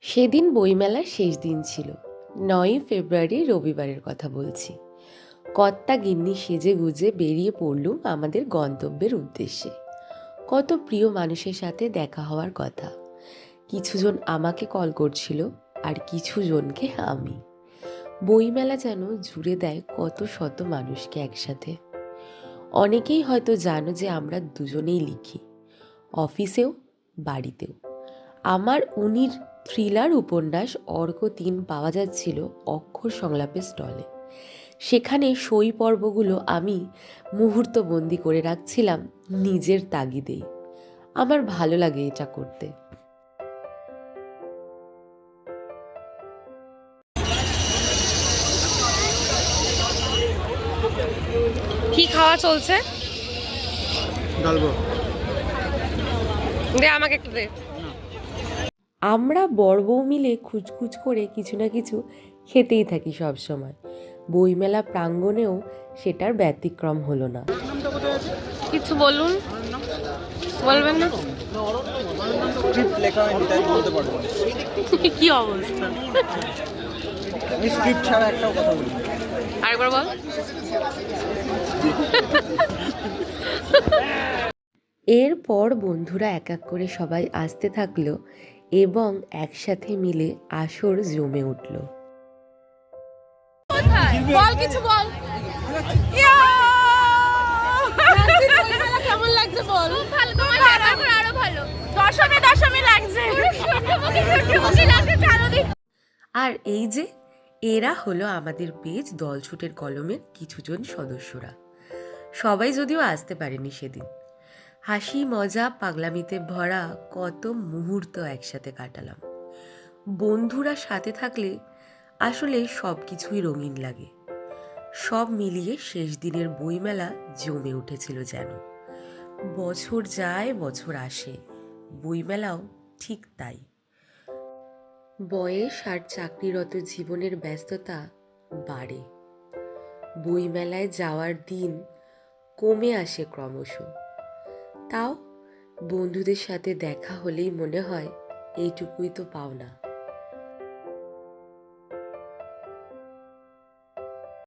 সেদিন বইমেলার শেষ দিন ছিল। নয়ই ফেব্রুয়ারি রবিবারের কথা বলছি। কর্তা গিন্নি সেজে গুজে বেরিয়ে পড়লুম আমাদের গন্তব্যের উদ্দেশ্যে। কত প্রিয় মানুষের সাথে দেখা হওয়ার কথা। কিছুজন আমাকে কল করছিল আর কিছুজনকে আমি। বইমেলা যেন জুড়ে দেয় কত শত মানুষকে একসাথে। অনেকেই হয়তো জানো যে আমরা দুজনেই লিখি। অফিসেও, বাড়িতেও। আমার উনির থ্রিলার উপন্যাস অর্ক তিন পাওয়া যাচ্ছিল অক্ষর সংলাপের স্টলে। সেখানে সই পর্বগুলো আমি মুহূর্তবন্দি করে রাখছিলাম নিজের তাগিদেই। আমার ভালো লাগে এটা করতে। কি খাওয়া চলছে? দে আমাকে একটু দে। আমরা বড় বউ মিলে খুচখুচ করে কিছু না কিছু খেতেই থাকি সব সময়। বইমেলা প্রাঙ্গণেও সেটার ব্যতিক্রম হলো না। কিছু বলুন। বলবেন না? কি অবস্থা? স্ক্রিপ্ট ছাড়া একটাও কথা বলি আরেকবার বল। এরপর বন্ধুরা এক এক করে সবাই আসতে থাকল। এবং একসাথে মিলে আসর জমে উঠল। বল কিছু বল। কেমন লাগছে বল? ভালো। তোমার আরও ভালো। দশমে দশমে লাগছে। লাগছে আর এই যে এরা হলো আমাদের পেজ দলছুটের কলমের কিছুজন সদস্যরা। সবাই যদিও আসতে পারেনি সেদিন। হাসি, মজা, পাগলামিতে ভরা কত মুহূর্ত একসাথে কাটালাম। বন্ধুরা সাথে থাকলে আসলে সব কিছুই রঙিন লাগে। সব মিলিয়ে শেষ দিনের বইমেলা জমে উঠেছিল যেন। বছর যায়, বছর আসে, বইমেলাও ঠিক তাই। বয়স আর চাকরিরত জীবনের ব্যস্ততা বাড়ে। বইমেলায় যাওয়ার দিন কমে আসে ক্রমশ। তাও? বন্ধুদের সাথে দেখা হলেই মনে হয় এইটুকুই তো পাও না